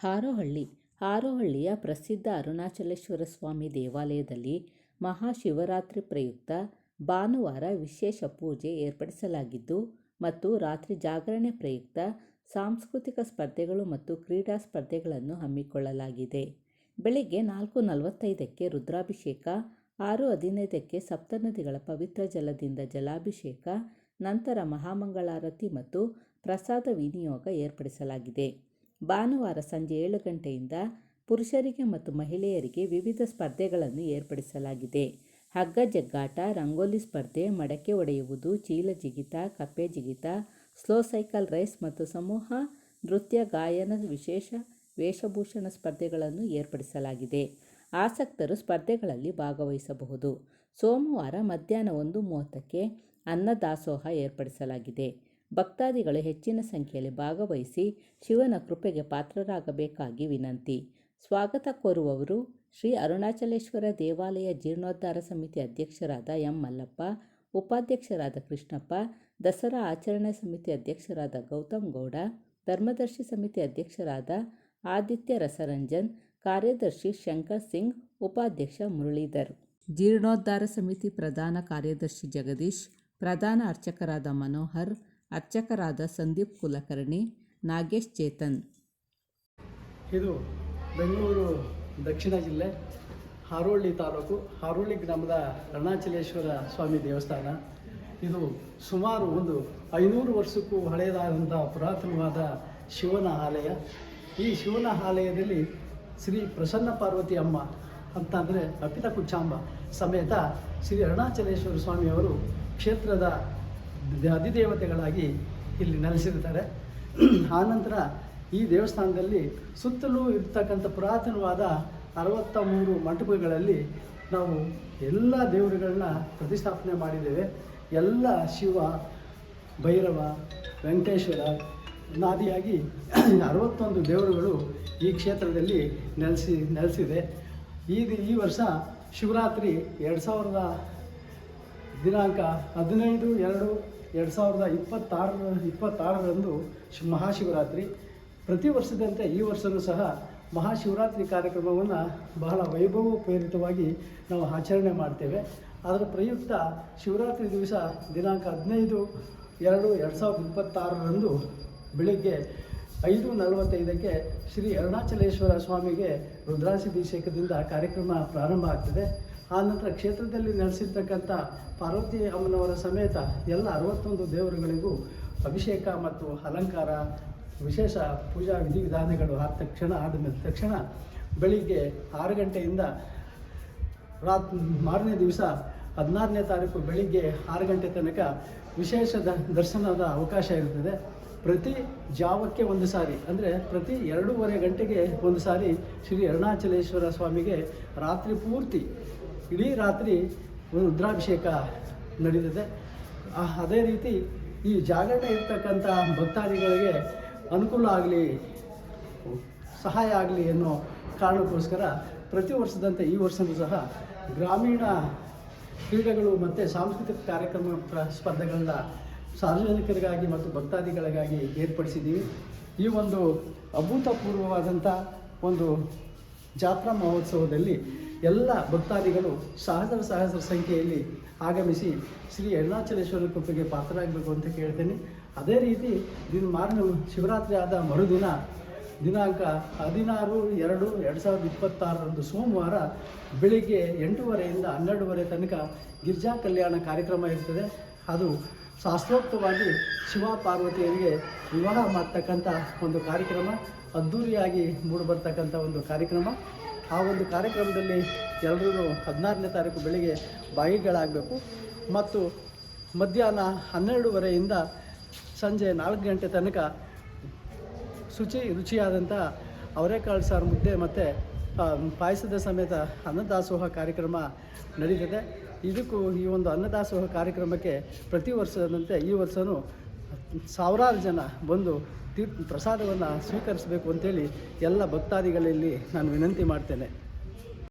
ಹಾರೋಹಳ್ಳಿ, ಹಾರೋಹಳ್ಳಿಯ ಪ್ರಸಿದ್ಧ ಅರುಣಾಚಲೇಶ್ವರ ಸ್ವಾಮಿ ದೇವಾಲಯದಲ್ಲಿ ಮಹಾಶಿವರಾತ್ರಿ ಪ್ರಯುಕ್ತ ಭಾನುವಾರ ವಿಶೇಷ ಪೂಜೆ ಏರ್ಪಡಿಸಲಾಗಿದ್ದು ಮತ್ತು ರಾತ್ರಿ ಜಾಗರಣೆ ಪ್ರಯುಕ್ತ ಸಾಂಸ್ಕೃತಿಕ ಸ್ಪರ್ಧೆಗಳು ಮತ್ತು ಕ್ರೀಡಾ ಸ್ಪರ್ಧೆಗಳನ್ನು ಹಮ್ಮಿಕೊಳ್ಳಲಾಗಿದೆ. ಬೆಳಿಗ್ಗೆ ನಾಲ್ಕು ನಲವತ್ತೈದಕ್ಕೆ ರುದ್ರಾಭಿಷೇಕ, ಆರು ಹದಿನೈದಕ್ಕೆ ಸಪ್ತನದಿಗಳ ಪವಿತ್ರ ಜಲದಿಂದ ಜಲಾಭಿಷೇಕ, ನಂತರ ಮಹಾಮಂಗಳಾರತಿ ಮತ್ತು ಪ್ರಸಾದ ವಿನಿಯೋಗ ಏರ್ಪಡಿಸಲಾಗಿದೆ. ಭಾನುವಾರ ಸಂಜೆ ಏಳು ಗಂಟೆಯಿಂದ ಪುರುಷರಿಗೆ ಮತ್ತು ಮಹಿಳೆಯರಿಗೆ ವಿವಿಧ ಸ್ಪರ್ಧೆಗಳನ್ನು ಏರ್ಪಡಿಸಲಾಗಿದೆ. ಹಗ್ಗ, ಜಗ್ಗಾಟ, ರಂಗೋಲಿ ಸ್ಪರ್ಧೆ, ಮಡಕೆ ಒಡೆಯುವುದು, ಚೀಲ ಜಿಗಿತ, ಕಪ್ಪೆ ಜಿಗಿತ, ಸ್ಲೋ ಸೈಕಲ್ ರೇಸ್ ಮತ್ತು ಸಮೂಹ ನೃತ್ಯ, ಗಾಯನ, ವಿಶೇಷ ವೇಷಭೂಷಣ ಸ್ಪರ್ಧೆಗಳನ್ನು ಏರ್ಪಡಿಸಲಾಗಿದೆ. ಆಸಕ್ತರು ಸ್ಪರ್ಧೆಗಳಲ್ಲಿ ಭಾಗವಹಿಸಬಹುದು. ಸೋಮವಾರ ಮಧ್ಯಾಹ್ನ ಒಂದು ಮೂವತ್ತಕ್ಕೆ ಅನ್ನದಾಸೋಹ ಏರ್ಪಡಿಸಲಾಗಿದೆ. ಭಕ್ತಾದಿಗಳು ಹೆಚ್ಚಿನ ಸಂಖ್ಯೆಯಲ್ಲಿ ಭಾಗವಹಿಸಿ ಶಿವನ ಕೃಪೆಗೆ ಪಾತ್ರರಾಗಬೇಕಾಗಿ ವಿನಂತಿ. ಸ್ವಾಗತ ಕೋರುವವರು ಶ್ರೀ ಅರುಣಾಚಲೇಶ್ವರ ದೇವಾಲಯ ಜೀರ್ಣೋದ್ಧಾರ ಸಮಿತಿ ಅಧ್ಯಕ್ಷರಾದ ಎಂ ಮಲ್ಲಪ್ಪ ಉಪಾಧ್ಯಕ್ಷರಾದ ಕೃಷ್ಣಪ್ಪ, ದಸರಾ ಆಚರಣಾ ಸಮಿತಿ ಅಧ್ಯಕ್ಷರಾದ ಗೌತಮ್ ಗೌಡ, ಧರ್ಮದರ್ಶಿ ಸಮಿತಿ ಅಧ್ಯಕ್ಷರಾದ ಆದಿತ್ಯ ರಸರಂಜನ್, ಕಾರ್ಯದರ್ಶಿ ಶಂಕರ್ ಸಿಂಗ್, ಉಪಾಧ್ಯಕ್ಷ ಮುರಳೀಧರ್. ಜೀರ್ಣೋದ್ಧಾರ ಸಮಿತಿ ಪ್ರಧಾನ ಕಾರ್ಯದರ್ಶಿ ಜಗದೀಶ್, ಪ್ರಧಾನ ಅರ್ಚಕರಾದ ಮನೋಹರ್ ಅರ್ಚಕರಾದ ಸಂದೀಪ್ ಕುಲಕರ್ಣಿ, ನಾಗೇಶ್ ಚೇತನ್. ಇದು ಬೆಂಗಳೂರು ದಕ್ಷಿಣ ಜಿಲ್ಲೆ ಹಾರೋಳ್ಳಿ ತಾಲೂಕು, ಹಾರೋಳ್ಳಿ ಗ್ರಾಮದ ರಣಾಚಲೇಶ್ವರ ಸ್ವಾಮಿ ದೇವಸ್ಥಾನ. ಇದು ಸುಮಾರು ಒಂದು ಐನೂರು ವರ್ಷಕ್ಕೂ ಹಳೆಯದಾದಂಥ ಪುರಾತನವಾದ ಶಿವನ ಆಲಯ. ಈ ಶಿವನ ಆಲಯದಲ್ಲಿ ಶ್ರೀ ಪ್ರಸನ್ನ ಪಾರ್ವತಿ ಅಮ್ಮ ಅಂತಂದರೆ ಅಪಿತ ಕುಚ್ಚಾಂಬ ಸಮೇತ ಶ್ರೀ ಅರುಣಾಚಲೇಶ್ವರ ಸ್ವಾಮಿಯವರು ಕ್ಷೇತ್ರದ ಅಧಿದೇವತೆಗಳಾಗಿ ಇಲ್ಲಿ ನೆಲೆಸಿರ್ತಾರೆ ಆನಂತರ ಈ ದೇವಸ್ಥಾನದಲ್ಲಿ ಸುತ್ತಲೂ ಇರ್ತಕ್ಕಂಥ ಪುರಾತನವಾದ ಅರವತ್ತ ಮೂರು ಮಂಟಪಗಳಲ್ಲಿ ನಾವು ಎಲ್ಲ ದೇವರುಗಳನ್ನ ಪ್ರತಿಷ್ಠಾಪನೆ ಮಾಡಿದ್ದೇವೆ. ಎಲ್ಲ ಶಿವ, ಭೈರವ, ವೆಂಕಟೇಶ್ವರ, ನಾದಿಯಾಗಿ ಅರವತ್ತೊಂದು ದೇವರುಗಳು ಈ ಕ್ಷೇತ್ರದಲ್ಲಿ ನೆಲೆಸಿ, ನೆಲೆಸಿದೆ. ಈ ಈ ವರ್ಷ ಶಿವರಾತ್ರಿ ಎರಡು ಸಾವಿರದ ದಿನಾಂಕ ಹದಿನೈದು, ಎರಡು ಎರಡು ಸಾವಿರದ ಇಪ್ಪತ್ತಾರರ, ಇಪ್ಪತ್ತಾರರಂದು ಮಹಾಶಿವರಾತ್ರಿ. ಪ್ರತಿ ವರ್ಷದಂತೆ ಈ ವರ್ಷವೂ ಸಹ ಮಹಾಶಿವರಾತ್ರಿ ಕಾರ್ಯಕ್ರಮವನ್ನು ಬಹಳ ವೈಭವೋಪೇರಿತವಾಗಿ ನಾವು ಆಚರಣೆ ಮಾಡ್ತೇವೆ. ಅದರ ಪ್ರಯುಕ್ತ ಶಿವರಾತ್ರಿ ದಿವಸ ದಿನಾಂಕ ಹದಿನೈದು ಎರಡು ಎರಡು ಸಾವಿರದ ಇಪ್ಪತ್ತಾರರಂದು ಬೆಳಗ್ಗೆ ಐದು ನಲವತ್ತೈದಕ್ಕೆ ಶ್ರೀ ಅರುಣಾಚಲೇಶ್ವರ ಸ್ವಾಮಿಗೆ ರುದ್ರಾಭಿಷೇಕದಿಂದ ಕಾರ್ಯಕ್ರಮ ಪ್ರಾರಂಭ ಆಗ್ತದೆ. ಆನಂತರ ಕ್ಷೇತ್ರದಲ್ಲಿ ನೆಲೆಸಿರ್ತಕ್ಕಂಥ ಪಾರ್ವತಿ ಅಮ್ಮನವರ ಸಮೇತ ಎಲ್ಲ ಅರವತ್ತೊಂದು ದೇವರುಗಳಿಗೂ ಅಭಿಷೇಕ ಮತ್ತು ಅಲಂಕಾರ, ವಿಶೇಷ ಪೂಜಾ ವಿಧಿವಿಧಾನಗಳು ಆದ ತಕ್ಷಣ ಆದ ತಕ್ಷಣ ಬೆಳಿಗ್ಗೆ ಆರು ಗಂಟೆಯಿಂದ ರಾತ್ ಮಾರನೇ ದಿವಸ ಹದಿನಾರನೇ ತಾರೀಕು ಬೆಳಿಗ್ಗೆ ಆರು ಗಂಟೆ ತನಕ ವಿಶೇಷ ದರ್ಶನದ ಅವಕಾಶ ಇರುತ್ತದೆ. ಪ್ರತಿ ಜಾವಕ್ಕೆ ಒಂದು ಸಾರಿ, ಅಂದರೆ ಪ್ರತಿ ಎರಡೂವರೆ ಗಂಟೆಗೆ ಒಂದು ಸಾರಿ ಶ್ರೀ ಅರುಣಾಚಲೇಶ್ವರ ಸ್ವಾಮಿಗೆ ರಾತ್ರಿ ಪೂರ್ತಿ ಇಡೀ ರಾತ್ರಿ ಒಂದು ರುದ್ರಾಭಿಷೇಕ ನಡೀತದೆ. ಅದೇ ರೀತಿ ಈ ಜಾಗರಣೆ ಇರ್ತಕ್ಕಂಥ ಭಕ್ತಾದಿಗಳಿಗೆ ಅನುಕೂಲ ಆಗಲಿ, ಸಹಾಯ ಆಗಲಿ ಅನ್ನೋ ಕಾರಣಕ್ಕೋಸ್ಕರ ಪ್ರತಿ ವರ್ಷದಂತೆ ಈ ವರ್ಷವೂ ಸಹ ಗ್ರಾಮೀಣ ಕ್ರೀಡೆಗಳು ಮತ್ತು ಸಾಂಸ್ಕೃತಿಕ ಕಾರ್ಯಕ್ರಮ ಪ್ರ- ಸ್ಪರ್ಧೆಗಳನ್ನ ಸಾರ್ವಜನಿಕರಿಗಾಗಿ ಮತ್ತು ಭಕ್ತಾದಿಗಳಿಗಾಗಿ ಏರ್ಪಡಿಸಿದ್ದೀವಿ. ಈ ಒಂದು ಅಭೂತಪೂರ್ವವಾದಂಥ ಒಂದು ಜಾತ್ರಾ ಮಹೋತ್ಸವದಲ್ಲಿ ಎಲ್ಲ ಭಕ್ತಾದಿಗಳು ಸಹಸ್ರ ಸಹಸ್ರ ಸಂಖ್ಯೆಯಲ್ಲಿ ಆಗಮಿಸಿ ಶ್ರೀ ಅರುಣಾಚಲೇಶ್ವರ ಕೃಪೆಗೆ ಪಾತ್ರರಾಗಬೇಕು ಅಂತ ಕೇಳ್ತೇನೆ. ಅದೇ ರೀತಿ ದಿನ ಮಾರನೇ ಶಿವರಾತ್ರಿ ಆದ ಮರುದಿನ ದಿನಾಂಕ ಹದಿನಾರು ಎರಡು ಎರಡು ಸಾವಿರದ ಇಪ್ಪತ್ತಾರರಂದು ಸೋಮವಾರ ಬೆಳಿಗ್ಗೆ ಎಂಟೂವರೆಯಿಂದ ಹನ್ನೆರಡುವರೆ ತನಕ ಗಿರ್ಜಾ ಕಲ್ಯಾಣ ಕಾರ್ಯಕ್ರಮ ಇರ್ತದೆ. ಅದು ಶಾಸ್ತ್ರೋಕ್ತವಾಗಿ ಶಿವ ಪಾರ್ವತಿಯರಿಗೆ ವಿವಾಹ ಮಾಡ್ತಕ್ಕಂಥ ಒಂದು ಕಾರ್ಯಕ್ರಮ, ಅದ್ದೂರಿಯಾಗಿ ಮೂಡಿಬರ್ತಕ್ಕಂಥ ಒಂದು ಕಾರ್ಯಕ್ರಮ. ಆ ಒಂದು ಕಾರ್ಯಕ್ರಮದಲ್ಲಿ ಎಲ್ಲರೂ ಹದಿನಾರನೇ ತಾರೀಕು ಬೆಳಿಗ್ಗೆ ಭಾಗಿಗಳಾಗಬೇಕು. ಮತ್ತು ಮಧ್ಯಾಹ್ನ ಹನ್ನೆರಡೂವರೆಯಿಂದ ಸಂಜೆ ನಾಲ್ಕು ಗಂಟೆ ತನಕ ಶುಚಿ ರುಚಿಯಾದಂಥ ಅವರೆಕಾಳು ಸಾರು ಮುದ್ದೆ ಮತ್ತು ಪಾಯಸದ ಸಮೇತ ಅನ್ನದಾಸೋಹ ಕಾರ್ಯಕ್ರಮ ನಡೀತದೆ. ಇದಕ್ಕೂ ಈ ಒಂದು ಅನ್ನದಾಸೋಹ ಕಾರ್ಯಕ್ರಮಕ್ಕೆ ಪ್ರತಿ ವರ್ಷದಂತೆ ಈ ವರ್ಷವೂ ಸಾವಿರಾರು ಜನ ಬಂದು ತೀರ್ಥ ಪ್ರಸಾದವನ್ನು ಸ್ವೀಕರಿಸಬೇಕು ಅಂತೇಳಿ ಎಲ್ಲ ಭಕ್ತಾದಿಗಳಲ್ಲಿ ನಾನು ವಿನಂತಿ ಮಾಡ್ತೇನೆ.